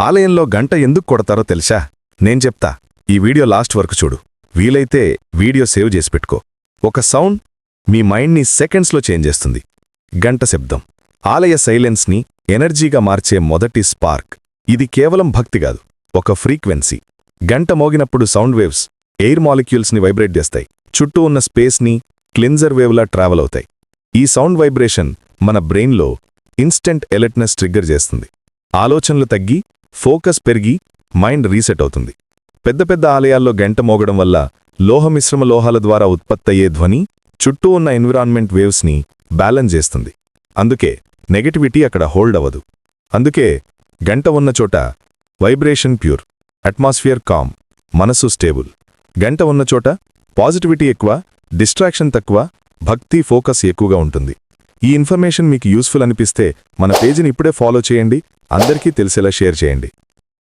ఆలయంలో గంట ఎందుకు కొడతారో తెలుసా? నేను చెప్తా. ఈ వీడియో లాస్ట్ వరకు చూడు. వీలైతే వీడియో సేవ్ చేసి పెట్టుకో. ఒక సౌండ్ మీ మైండ్ని సెకండ్స్లో చేంజ్ చేస్తుంది. గంట శబ్దం. ఆలయ సైలెన్స్ని ఎనర్జీగా మార్చే మొదటి స్పార్క్. ఇది కేవలం భక్తి కాదు. ఒక ఫ్రీక్వెన్సీ. గంట మోగినప్పుడు సౌండ్ వేవ్స్ ఎయిర్ మాలిక్యూల్స్ని వైబ్రేట్ చేస్తాయి. చుట్టూ ఉన్న స్పేస్ని క్లిన్జర్ వేవ్లా ట్రావెల్ అవుతాయి. ఈ సౌండ్ వైబ్రేషన్ మన బ్రెయిన్లో ఇన్స్టెంట్ ఎలర్ట్నెస్ ట్రిగ్గర్ చేస్తుంది. ఆలోచనలు తగ్గి ఫోకస్ పెరిగి మైండ్ రీసెట్ అవుతుంది. పెద్ద పెద్ద ఆలయాల్లో గంట మోగడం వల్ల లోహమిశ్రమ లోహాల ద్వారా ఉత్పత్తయ్యే ధ్వని చుట్టూ ఉన్న ఎన్విరాన్మెంట్ వేవ్స్ని బ్యాలెన్స్ చేస్తుంది. అందుకే నెగటివిటీ అక్కడ హోల్డ్ అవ్వదు. అందుకే గంట ఉన్న చోట వైబ్రేషన్ ప్యూర్ అట్మాస్ఫియర్ కామ్ మనసు స్టేబుల్. గంట ఉన్న చోట పాజిటివిటీ ఎక్కువ డిస్ట్రాక్షన్ తక్కువ భక్తి ఫోకస్ ఎక్కువగా ఉంటుంది. ఈ ఇన్ఫర్మేషన్ మీకు యూస్ఫుల్ అనిపిస్తే మన పేజీని ఇప్పుడే ఫాలో చేయండి. అందరికీ తెలిసేలా షేర్ చేయండి.